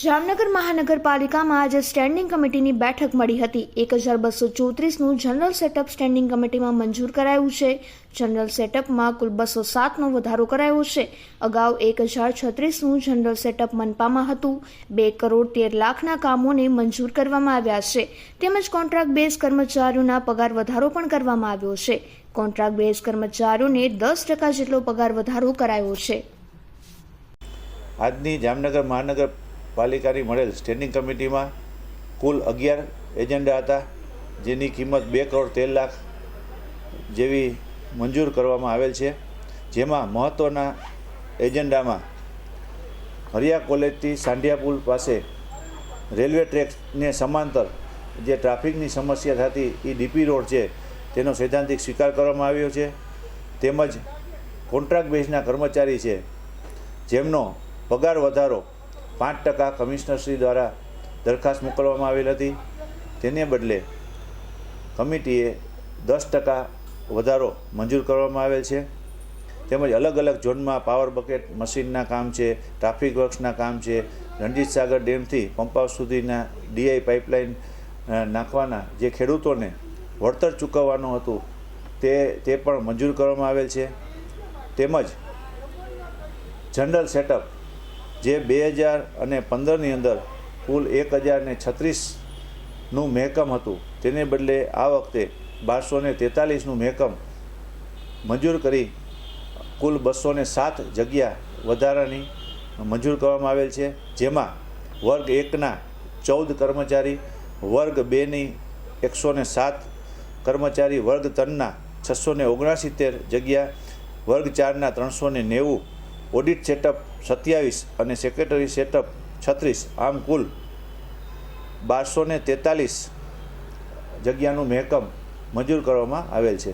જામનગર મહાનગરપાલિકામાં આજે સ્ટેન્ડિંગ કમિટીની બેઠક મળી હતી. એક હજાર બસો ચોત્રીસનું જનરલ સેટઅપ સ્ટેન્ડિંગ કમિટીમાં મંજૂર કરાયું છે. જનરલ સેટઅપમાં કુલ બસો સાતનો વધારો કરાયો છે. અગાઉ એક હજાર છત્રીસનું જનરલ સેટઅપ મનપામાં હતું. બે કરોડ તેર લાખના કામોને મંજૂર કરવામાં આવ્યા છે. તેમજ કોન્ટ્રાક્ટ બેઝ કર્મચારીઓના પગાર વધારો પણ કરવામાં આવ્યો છે. કોન્ટ્રાક્ટ બેઝ કર્મચારીઓને દસ ટકા જેટલો પગાર વધારો કરાયો છે. આજની જામનગર મહાનગરપાલિકાની મળેલ સ્ટેન્ડિંગ કમિટીમાં કુલ અગિયાર એજન્ડા હતા, જેની કિંમત બે કરોડ તેર લાખ જેવી મંજૂર કરવામાં આવેલ છે. જેમાં મહત્ત્વના એજન્ડામાં હરિયા કોલેજથી સાંઢિયા પુલ પાસે રેલવે ટ્રેકને સમાંતર જે ટ્રાફિકની સમસ્યા થતી એ ડીપી રોડ છે, તેનો સૈદ્ધાંતિક સ્વીકાર કરવામાં આવ્યો છે. તેમજ કોન્ટ્રાક્ટ બેઝના કર્મચારી છે, જેમનો પગાર વધારો પાંચ ટકા કમિશનરશ્રી દ્વારા દરખાસ્ત મોકલવામાં આવેલ હતી. તેને બદલે કમિટીએ દસ ટકા વધારો મંજૂર કરવામાં આવેલ છે. તેમજ અલગ અલગ ઝોનમાં પાવર બકેટ મશીનના કામ છે, ટ્રાફિક વર્ક્સના કામ છે, રણજીત સાગર ડેમથી પંપાઉસ સુધીના ડીઆઈ પાઇપલાઇન નાખવાના જે ખેડૂતોને વળતર ચૂકવવાનું હતું તે તે પણ મંજૂર કરવામાં આવેલ છે. તેમજ જનરલ સેટઅપ જે બે હજાર અને પંદરની અંદર કુલ એક હજાર ને છત્રીસનું મહેકમ હતું, તેને બદલે આ વખતે બારસો ને તેતાલીસનું મહેકમ મંજૂર કરી કુલ બસો ને સાત જગ્યા વધારાની મંજૂર કરવામાં આવેલ છે, જેમાં વર્ગ એકના ચૌદ કર્મચારી, વર્ગ બેની એકસો ને સાત કર્મચારી, વર્ગ ત્રણના છસો ને ઓગણસિત્તેર જગ્યા, વર્ગ ચારના ત્રણસો ને નેવું ઓડિટ સેટઅપ સત્યાવીસ અને સેક્રેટરી સેટઅપ છત્રીસ. આમ કુલ બારસો તેતાલીસ જગ્યાનું મહેકમ મંજૂર કરવામાં આવેલ છે.